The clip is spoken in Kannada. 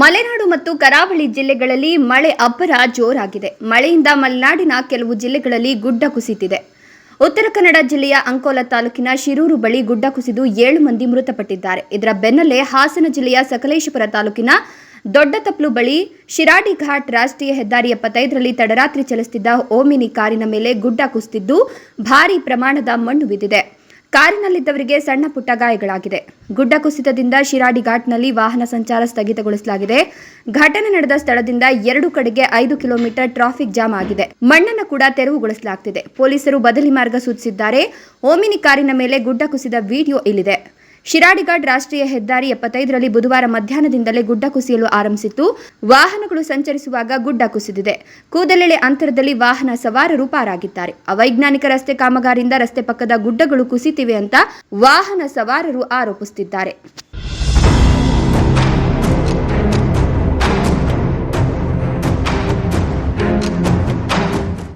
ಮಲೆನಾಡು ಮತ್ತು ಕರಾವಳಿ ಜಿಲ್ಲೆಗಳಲ್ಲಿ ಮಳೆ ಅಬ್ಬರ ಜೋರಾಗಿದೆ. ಮಳೆಯಿಂದ ಮಲೆನಾಡಿನ ಕೆಲವು ಜಿಲ್ಲೆಗಳಲ್ಲಿ ಗುಡ್ಡ ಕುಸಿತಿದೆ. ಉತ್ತರ ಕನ್ನಡ ಜಿಲ್ಲೆಯ ಅಂಕೋಲ ತಾಲೂಕಿನ ಶಿರೂರು ಬಳಿ ಗುಡ್ಡ ಕುಸಿದು ಏಳು ಮಂದಿ ಮೃತಪಟ್ಟಿದ್ದಾರೆ. ಇದರ ಬೆನ್ನಲ್ಲೇ ಹಾಸನ ಜಿಲ್ಲೆಯ ಸಕಲೇಶಪುರ ತಾಲೂಕಿನ ದೊಡ್ಡತಪ್ಲು ಬಳಿ ಶಿರಾಡಿ ಘಾಟ್ ರಾಷ್ಟ್ರೀಯ ಹೆದ್ದಾರಿ ಎಪ್ಪತ್ತೈದರಲ್ಲಿ ತಡರಾತ್ರಿ ಚಲಿಸುತ್ತಿದ್ದ ಓಮಿನಿ ಕಾರಿನ ಮೇಲೆ ಗುಡ್ಡ ಕುಸಿದಿದ್ದು ಭಾರೀ ಪ್ರಮಾಣದ ಮಣ್ಣು ಬಿದ್ದಿದೆ. ಕಾರಿನಲ್ಲಿದ್ದವರಿಗೆ ಸಣ್ಣ ಪುಟ್ಟ ಗಾಯಗಳಾಗಿದೆ. ಗುಡ್ಡ ಕುಸಿತದಿಂದ ಶಿರಾಡಿ ಘಾಟ್ನಲ್ಲಿ ವಾಹನ ಸಂಚಾರ ಸ್ಥಗಿತಗೊಳಿಸಲಾಗಿದೆ. ಘಟನೆ ನಡೆದ ಸ್ಥಳದಿಂದ ಎರಡು ಕಡೆಗೆ ಐದು ಕಿಲೋಮೀಟರ್ ಟ್ರಾಫಿಕ್ ಜಾಮ್ ಆಗಿದೆ. ಮಣ್ಣನ್ನು ಕೂಡ ತೆರವುಗೊಳಿಸಲಾಗುತ್ತಿದೆ ಪೊಲೀಸರು ಬದಲಿ ಮಾರ್ಗ ಸೂಚಿಸಿದ್ದಾರೆ. ಓಮಿನಿ ಕಾರಿನ ಮೇಲೆ ಗುಡ್ಡ ಕುಸಿದ ವಿಡಿಯೋ ಇಲ್ಲಿದೆ. ಶಿರಾಡಿಘಾಟ್ ರಾಷ್ಟ್ರೀಯ ಹೆದ್ದಾರಿ ಎಪ್ಪತ್ತೈದರಲ್ಲಿ ಬುಧವಾರ ಮಧ್ಯಾಹ್ನದಿಂದಲೇ ಗುಡ್ಡ ಕುಸಿಯಲು ಆರಂಭಿಸಿತ್ತು. ವಾಹನಗಳು ಸಂಚರಿಸುವಾಗ ಗುಡ್ಡ ಕುಸಿದಿದೆ. ಕೂದಲೆಳೆ ಅಂತರದಲ್ಲಿ ವಾಹನ ಸವಾರರು ಪಾರಾಗಿದ್ದಾರೆ. ಅವೈಜ್ಞಾನಿಕ ರಸ್ತೆ ಕಾಮಗಾರಿಯಿಂದ ರಸ್ತೆ ಪಕ್ಕದ ಗುಡ್ಡಗಳು ಕುಸಿತಿವೆ ಅಂತ ವಾಹನ ಸವಾರರು ಆರೋಪಿಸುತ್ತಿದ್ದಾರೆ.